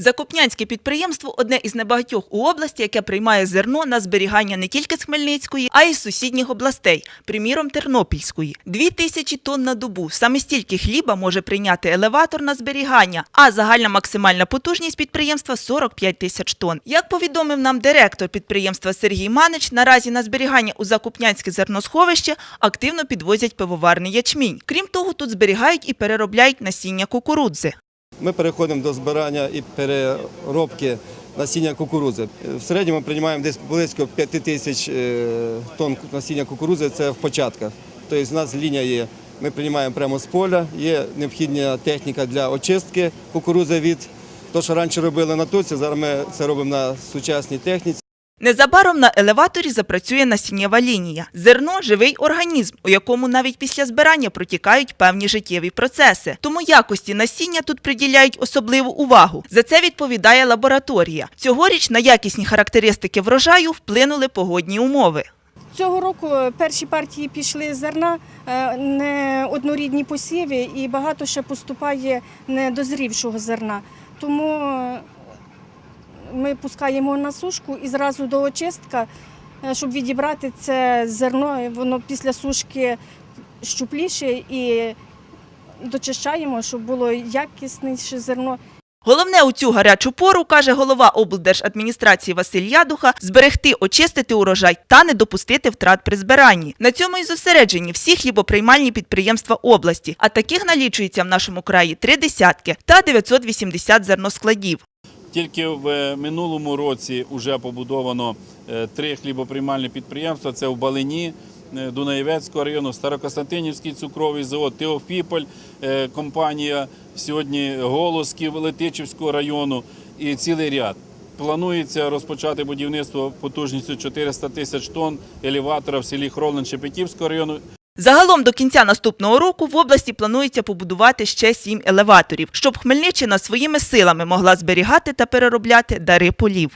Закупнянське підприємство одне із небагатьох у області, яке приймає зерно на зберігання не тільки з Хмельницької, а й з сусідніх областей, приміром Тернопільської. Дві тисячі тонн на добу. Саме стільки хліба може прийняти елеватор на зберігання, а загальна максимальна потужність підприємства 45 тисяч тонн. Як повідомив нам директор підприємства Сергій Манич, наразі на зберігання у Закупнянське зерносховище активно підвозять пивоварний ячмінь. Крім того, тут зберігають і переробляють насіння кукурудзи. Ми переходимо до збирання і переробки насіння кукурудзи. В середньому приймаємо десь близько 5 тисяч е, тонн насіння кукурудзи, це в початках. Тобто у нас лінія є, ми приймаємо прямо з поля, є необхідна техніка для очистки кукурудзи від того, що раніше робили на туці, зараз ми це робимо на сучасній техніці. Незабаром на елеваторі запрацює насіннєва лінія. Зерно – живий організм, у якому навіть після збирання протікають певні життєві процеси. Тому якості насіння тут приділяють особливу увагу. За це відповідає лабораторія. Цьогоріч на якісні характеристики врожаю вплинули погодні умови. Цього року перші партії пішли зерна, е, не однорідні посіви і багато ще поступає недозрівшого зерна. Тому ми пускаємо на сушку і зразу до очистка, е, щоб відібрати це зерно. Воно після сушки щупліше і дочищаємо, щоб було якісніше зерно. Головне у цю гарячу пору, каже голова облдержадміністрації Василь Ядуха, зберегти, очистити урожай та не допустити втрат при збиранні. На цьому і зосереджені всі хлібоприймальні підприємства області, а таких налічується в нашому краї три десятки та 980 зерноскладів. Тільки в минулому році вже побудовано е, три хлібоприймальні підприємства. Це в Балині, е, Дунаєвецького району, Старокостянтинівський цукровий завод, Теофіполь, е, компанія сьогодні Голосків Летичівського району і цілий ряд. Планується розпочати будівництво потужністю 400 тисяч тонн елеватора в селі Хровлин Шепетівського району. Загалом до кінця наступного року в області планується побудувати ще сім елеваторів, щоб Хмельниччина своїми силами могла зберігати та переробляти дари полів.